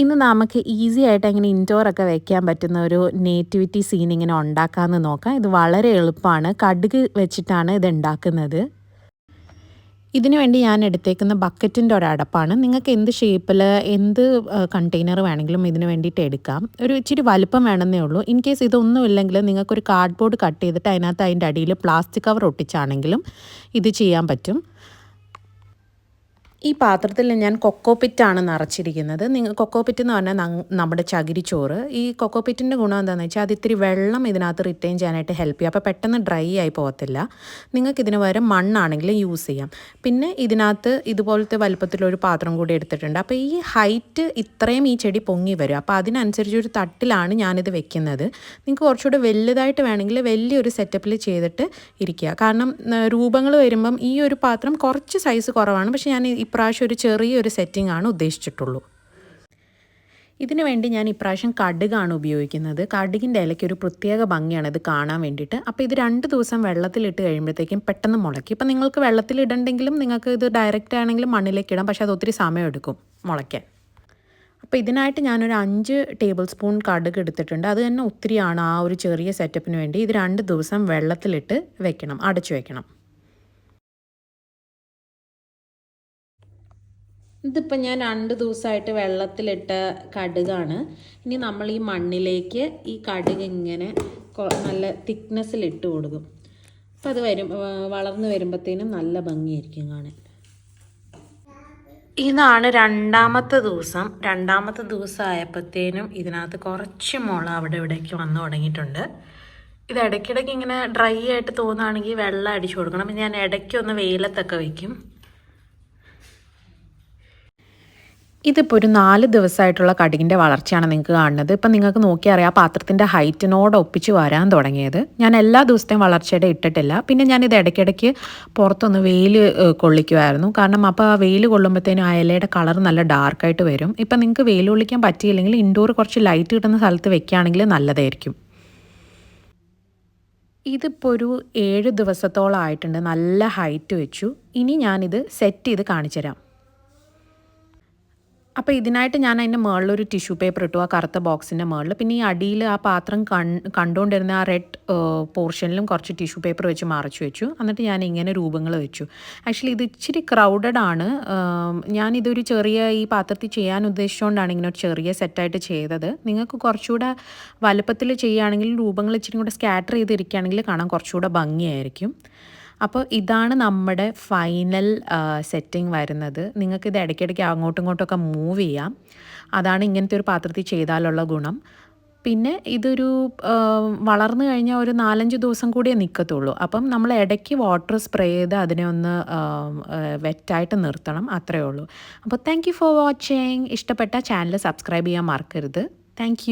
ഇന്ന് നമുക്ക് ഈസി ആയിട്ട് എങ്ങനെ ഇൻഡോർ ഒക്കെ വെക്കാൻ പറ്റുന്ന ഒരു നേറ്റിവിറ്റി സീൻ ഇങ്ങനെ ഉണ്ടാക്കാമെന്ന് നോക്കാം. ഇത് വളരെ എളുപ്പമാണ്. കടുക് വെച്ചിട്ടാണ് ഇത് ഉണ്ടാക്കുന്നത്. ഇതിനുവേണ്ടി ഞാൻ എടുത്തേക്കുന്ന ബക്കറ്റിന്റെ ഒരടപ്പാണ് നിങ്ങൾക്ക് എന്ത് ഷേപ്പിൽ എന്ത് കണ്ടെയ്നർ വേണമെങ്കിലും ഇതിന് വേണ്ടിയിട്ട് എടുക്കാം. ഒരു ഇച്ചിരി വലുപ്പം വേണമെന്നേ ഉള്ളൂ. ഇൻ കേസ് ഇതൊന്നും ഇല്ലെങ്കിൽ നിങ്ങൾക്കൊരു കാർഡ്ബോർഡ് കട്ട് ചെയ്തിട്ട് അതിനകത്ത് അതിന്റെ അടിയിൽ പ്ലാസ്റ്റിക് കവർ ഒട്ടിച്ചാണെങ്കിലും ഇത് ചെയ്യാൻ പറ്റും. ഈ പാത്രത്തിൽ ഞാൻ കൊക്കോപിറ്റാണ് നിറച്ചിരിക്കുന്നത്. നിങ്ങൾ കൊക്കോപിറ്റ് എന്ന് പറഞ്ഞാൽ നമ്മുടെ ചകിരിച്ചോറ് ഈ കൊക്കോപിറ്റിന്റെ ഗുണം എന്താണെന്ന് വെച്ചാൽ അത് ഇത്തിരി വെള്ളം ഇതിനകത്ത് റിട്ടേൺ ചെയ്യാനായിട്ട് ഹെൽപ്പ് ചെയ്യും. അപ്പോൾ പെട്ടെന്ന് ഡ്രൈ ആയി പോകത്തില്ല. നിങ്ങൾക്ക് ഇതിന് പകരം മണ്ണാണെങ്കിലും യൂസ് ചെയ്യാം. പിന്നെ ഇതിനകത്ത് ഇതുപോലത്തെ വലുപ്പത്തിലൊരു പാത്രം കൂടി എടുത്തിട്ടുണ്ട്. അപ്പോൾ ഈ ഹൈറ്റ് ഇത്രയും ഈ ചെടി പൊങ്ങി വരും. അപ്പോൾ അതിനനുസരിച്ച് ഒരു തട്ടിലാണ് ഞാനിത് വെക്കുന്നത്. നിങ്ങൾക്ക് കുറച്ചുകൂടെ വലുതായിട്ട് വേണമെങ്കിൽ വലിയൊരു സെറ്റപ്പിൽ ചെയ്തിട്ട് ഇരിക്കുക. കാരണം രൂപങ്ങൾ വരുമ്പം ഈ ഒരു പാത്രം കുറച്ച് സൈസ് കുറവാണ്. പക്ഷേ ഞാൻ ഇപ്രാവശ്യം ഒരു ചെറിയൊരു സെറ്റിംഗ് ആണ് ഉദ്ദേശിച്ചിട്ടുള്ളൂ. ഇതിനു വേണ്ടി ഞാൻ ഇപ്രാവശ്യം കടുകാണ് ഉപയോഗിക്കുന്നത്. കടുകിന്റെ ഇലയ്ക്ക് ഒരു പ്രത്യേക ഭംഗിയാണ് ഇത് കാണാൻ വേണ്ടിയിട്ട്. അപ്പോൾ ഇത് രണ്ട് ദിവസം വെള്ളത്തിലിട്ട് കഴിയുമ്പോഴത്തേക്കും പെട്ടെന്ന് മുളയ്ക്കും. ഇപ്പം നിങ്ങൾക്ക് വെള്ളത്തിലിടണ്ടെങ്കിലും നിങ്ങൾക്ക് ഇത് ഡയറക്റ്റ് ആണെങ്കിലും മണ്ണിലേക്ക് ഇടാം. പക്ഷേ അത് ഒത്തിരി സമയമെടുക്കും മുളയ്ക്കാൻ. അപ്പോൾ ഇതിനായിട്ട് ഞാനൊരു അഞ്ച് ടേബിൾ സ്പൂൺ കടുക് എടുത്തിട്ടുണ്ട്. അത് തന്നെ ഒത്തിരിയാണ് ആ ഒരു ചെറിയ സെറ്റപ്പിന് വേണ്ടി. ഇത് രണ്ട് ദിവസം വെള്ളത്തിലിട്ട് വെക്കണം അടച്ചു വെക്കണം. ഇതിപ്പോൾ ഞാൻ രണ്ട് ദിവസമായിട്ട് വെള്ളത്തിലിട്ട കടുകാണ്. ഇനി നമ്മൾ ഈ മണ്ണിലേക്ക് ഈ കടുക് ഇങ്ങനെ നല്ല തിക്നെസ്സിൽ ഇട്ട് കൊടുക്കും. അപ്പം അത് വരും വളർന്നു വരുമ്പോഴത്തേനും നല്ല ഭംഗിയായിരിക്കും കാണാൻ. ഇതാണ് രണ്ടാമത്തെ ദിവസം. രണ്ടാമത്തെ ദിവസം ആയപ്പോഴത്തേനും ഇതിനകത്ത് കുറച്ച് മുള അവിടെ ഇവിടേക്ക് വന്നു തുടങ്ങിയിട്ടുണ്ട്. ഇത് ഇടയ്ക്കിടയ്ക്ക് ഇങ്ങനെ ഡ്രൈ ആയിട്ട് തോന്നുകയാണെങ്കിൽ വെള്ളം അടിച്ചു കൊടുക്കണം. ഞാൻ ഇടയ്ക്ക് ഒന്ന് വെയിലത്തൊക്കെ വയ്ക്കും ഇതിപ്പോൾ ഒരു നാല് ദിവസമായിട്ടുള്ള കടുകിന്റെ വളർച്ചയാണ് നിങ്ങൾക്ക് കാണുന്നത്. ഇപ്പം നിങ്ങൾക്ക് നോക്കിയാൽ അറിയാം ആ പാത്രത്തിന്റെ ഹൈറ്റിനോട് ഒപ്പിച്ച് വരാൻ തുടങ്ങിയത്. ഞാൻ എല്ലാ ദിവസത്തെയും വളർച്ചയുടെ ഇട്ടിട്ടില്ല. പിന്നെ ഞാനിത് ഇടയ്ക്കിടയ്ക്ക് പുറത്തൊന്ന് വെയിൽ കൊള്ളിക്കുമായിരുന്നു കാരണം അപ്പോൾ ആ വെയിൽ കൊള്ളുമ്പോഴത്തേനും ആ ഇലയുടെ കളർ നല്ല ഡാർക്കായിട്ട് വരും. ഇപ്പം നിങ്ങൾക്ക് വെയിൽ കൊള്ളിക്കാൻ പറ്റിയില്ലെങ്കിൽ ഇൻഡോർ കുറച്ച് ലൈറ്റ് കിട്ടുന്ന സ്ഥലത്ത് വെക്കുകയാണെങ്കിൽ നല്ലതായിരിക്കും. ഇതിപ്പോൾ ഒരു ഏഴ് ദിവസത്തോളം ആയിട്ടുണ്ട് നല്ല ഹൈറ്റ് വെച്ചു. ഇനി ഞാനിത് സെറ്റ് ചെയ്ത് കാണിച്ചു തരാം അപ്പോൾ ഇതിനായിട്ട് ഞാൻ അതിന്റെ ഒരു ടിഷ്യൂ പേപ്പർ ഇട്ടു ആ കറുത്ത ബോക്സിന്റെ മുകളിൽ പിന്നെ ഈ അടിയിൽ ആ പാത്രം കൺ കണ്ടുകൊണ്ടിരുന്ന ആ റെഡ് പോർഷനിലും കുറച്ച് ടിഷ്യൂ പേപ്പർ വെച്ച് മറച്ചു വെച്ചു. എന്നിട്ട് ഞാൻ ഇങ്ങനെ രൂപങ്ങൾ വെച്ചു. ആക്ച്വലി ഇത് ഇച്ചിരി ക്രൗഡഡ് ആണ്. ഞാനിതൊരു ചെറിയ ഈ പാത്രത്തിൽ ചെയ്യാൻ ഉദ്ദേശിച്ചുകൊണ്ടാണ് ഇങ്ങനെ ഒരു ചെറിയ സെറ്റായിട്ട് ചെയ്തത്. നിങ്ങൾക്ക് കുറച്ചുകൂടെ വലുപ്പത്തിൽ ചെയ്യുകയാണെങ്കിൽ രൂപങ്ങൾ ഇച്ചിരി കൂടെ സ്കാറ്റർ ചെയ്തിരിക്കുകയാണെങ്കിൽ കാണാൻ കുറച്ചുകൂടെ ഭംഗിയായിരിക്കും. അപ്പോൾ ഇതാണ് നമ്മുടെ ഫൈനൽ സെറ്റിംഗ് വരുന്നത്. നിങ്ങൾക്കിത് ഇടയ്ക്കിടയ്ക്ക് അങ്ങോട്ടും ഇങ്ങോട്ടൊക്കെ മൂവ് ചെയ്യാം. അതാണ് ഇങ്ങനത്തെ ഒരു പാത്രത്തിൽ ചെയ്താലുള്ള ഗുണം. പിന്നെ ഇതൊരു വളർന്നു കഴിഞ്ഞാൽ ഒരു നാലഞ്ച് ദിവസം കൂടിയേ നിൽക്കത്തുള്ളൂ അപ്പം നമ്മൾ ഇടയ്ക്ക് വാട്ടർ സ്പ്രേ ചെയ്ത് അതിനെ ഒന്ന് വെറ്റായിട്ട് നിർത്തണം. അത്രയേ ഉള്ളൂ. അപ്പോൾ താങ്ക് യു ഫോർ വാച്ചിങ് ഇഷ്ടപ്പെട്ട ചാനൽ സബ്സ്ക്രൈബ് ചെയ്യാൻ മറക്കരുത്. താങ്ക്